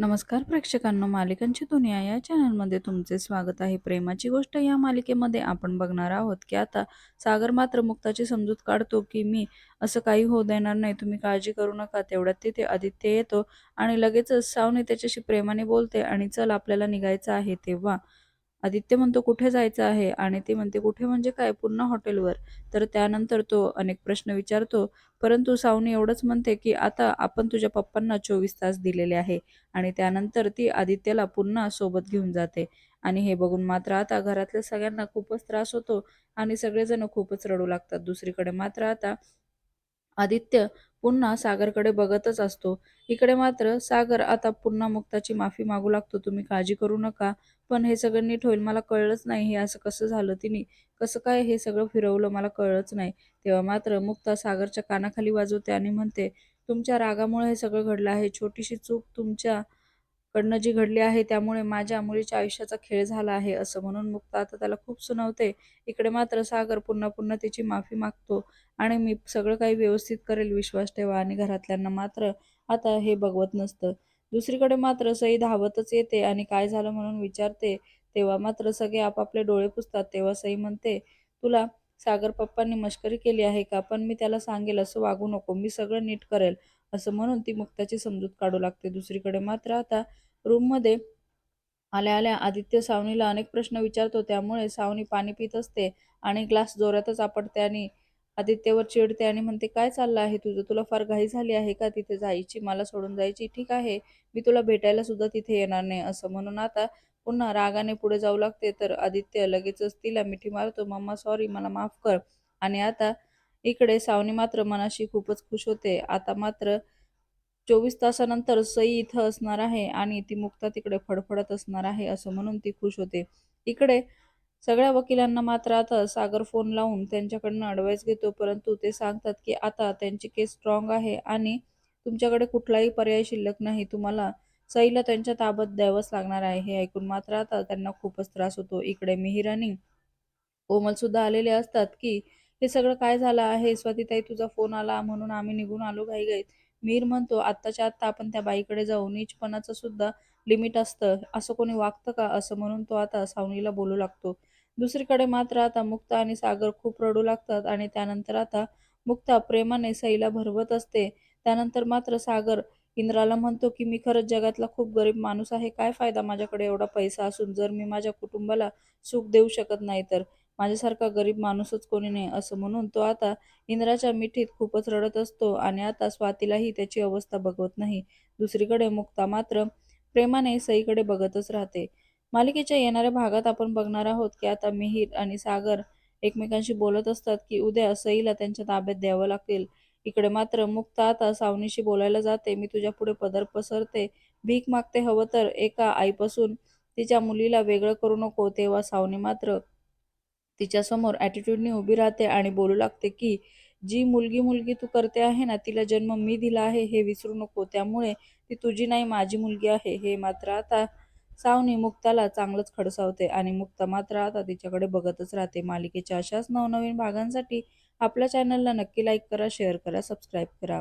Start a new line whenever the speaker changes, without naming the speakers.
नमस्कार प्रेक्षकांनो मालिकांची दुनिया या चॅनलमध्ये तुमचे स्वागत आहे. प्रेमाची गोष्ट या मालिकेमध्ये आपण बघणार आहोत की आता सागर मात्र मुक्ताची समजूत काढतो की मी असं काही होऊ देणार नाही तुम्ही काळजी करू नका तेवढ्यात तिथे आदित्य येतो आणि लगेचच सावनी त्याच्याशी प्रेमाने बोलते आणि चल आपल्याला निघायचं आहे तेव्हा आदित्य म्हणतो कुठे जायचं आहे? आणि ती म्हणते कुठे म्हणजे काय? पुन्हा हॉटेलवर. तर त्यानंतर तो अनेक प्रश्न विचारतो परंतु सावनी एवढंच म्हणते की आता आपण तुझ्या पप्पांना चोवीस तास दिलेले आहे. आणि त्यानंतर ती आदित्यला पुन्हा सोबत घेऊन जाते. आणि हे बघून मात्र आता घरातल्या सगळ्यांना खूपच त्रास होतो आणि सगळेजण खूपच रडू लागतात. दुसरीकडे मात्र आता आदित्य पुन्हा सागरकडे बघतच असतो. इकडे मात्र सागर आता पुन्हा मुक्ताची माफी मागू लागतो. तुम्ही काळजी करू नका. पण हे सगळं नीट होईल मला कळलंच नाही. हे असं कसं झालं तिने? कसं काय हे सगळं फिरवलं मला कळलंच नाही. तेव्हा मात्र मुक्ता सागरच्या कानाखाली वाजवते आणि म्हणते तुमच्या रागामुळे हे सगळं घडलं आहे. छोटीशी चूक तुमच्या कडनं जी घडली आहे त्यामुळे माझ्या मुलीच्या आयुष्याचा खेळ झाला आहे असं म्हणून मुक्ता आता त्याला खूप सुनावते. इकडे मात्र सागर पुन्हा पुन्हा तिची माफी मागतो आणि मी सगळं काही व्यवस्थित करेल विश्वास ठेवा आणि घरातल्यांना मात्र आता हे बघवत नसतं. दुसरीकडे मात्र सई धावतच येते आणि काय झालं म्हणून विचारते. तेव्हा मात्र सगळे आपापले डोळे पुसतात. तेव्हा सई म्हणते तुला सागर पप्पांनी मश्करी केली आहे का? पण मी त्याला सांगेल असं वागू नको. मी सगळं नीट करेल. असं म्हणून ती मुक्ताची समजूत काढू लागते दुसरीकडे. मात्र आता रूममध्ये आल्या आल्या आदित्य सावनीला अनेक प्रश्न विचारतो. त्यामुळे सावनी पाणी पित असते आणि ग्लास जोरातच आपटते आणि आदित्यवर चिडते आणि म्हणते काय चाललं आहे तुझं? तुला फार घाई झाली आहे का तिथे जायची? मला सोडून जायची? ठीक आहे. मी तुला भेटायला सुद्धा तिथे येणार नाही. असं म्हणून आता पुन्हा रागाने पुढे जाऊ लागते. तर आदित्य लगेचच तिला मिठी मारतो मम्मा सॉरी मला माफ कर. आणि आता इकडे सावनी मात्र मनाशी खूपच खुश होते. आता मात्र चोवीस तासानंतर सई इथं असणार आहे आणि ती मुक्ता तिकडे फडफडत असणार आहे असं म्हणून ती खुश होते. इकडे सगळ्या वकिलांना मात्र आता सागर फोन लावून त्यांच्याकडनं अडवाईस घेतो परंतु ते सांगतात की आता त्यांची केस स्ट्रॉंग आहे आणि तुमच्याकडे कुठलाही पर्याय शिल्लक नाही. तुम्हाला सईला त्यांच्या ताब्यात द्यावंच लागणार आहे. हे ऐकून मात्र आता त्यांना खूपच त्रास होतो. इकडे मिहिर आणि कोमल सुद्धा आलेले असतात की हे सगळं काय झालं आहे? स्वातीताई तुझा फोन आला म्हणून आम्ही निघून आलो घाईघाईत. मीर म्हणतो आत्ताच्या आत्ता आपण त्या बाईकडे जाऊ. नीचपणाचं सुद्धा लिमिट असतं. असं कोणी वागतं का? असं म्हणून तो आता सावनीला बोलू लागतो. दुसरीकडे मात्र आता मुक्ता आणि सागर खूप रडू लागतात आणि त्यानंतर आता मुक्ता प्रेमाने सईला भरवत असते. त्यानंतर मात्र सागर इंद्राला म्हणतो की मी खरंच जगातला खूप गरीब माणूस आहे. काय फायदा माझ्याकडे एवढा पैसा असून? जर मी माझ्या कुटुंबाला सुख देऊ शकत नाही तर माझ्यासारखा गरीब माणूसच कोणी नाही असं म्हणून तो आता इंद्राच्या मिठीत खूपच रडत असतो आणि आता स्वातीलाही त्याची अवस्था बघवत नाही. दुसरीकडे मुक्ता मात्र प्रेमाने सईकडे बघतच राहते. मालिकेच्या येणाऱ्या भागात आपण बघणार आहोत की आता मिहीर आणि सागर एकमेकांशी बोलत असतात की उद्या सईला त्यांच्या ताब्यात द्यावं लागेल. इकडे मात्र मुक्ता आता सावनीशी बोलायला जाते मी तुझ्या पुढे पदर पसरते भीक मागते हवं तर एका आईपासून तिच्या मुलीला वेगळं करू नको तेव्हा सावनी मात्र तिच्यासमोर ॲटिट्यूडने उभी राहते आणि बोलू लागते की जी मुलगी मुलगी तू करते आहे ना तिला जन्म मी दिला आहे हे विसरू नको. त्यामुळे ती तुझी नाही माझी मुलगी आहे. हे मात्र आता सावनी मुक्ताला चांगलंच खडसावते आणि मुक्ता मात्र आता तिच्याकडे बघतच राहते. मालिकेच्या अशाच नवनवीन भागांसाठी आपल्या चॅनलला नक्की लाईक करा शेअर करा सबस्क्राईब करा.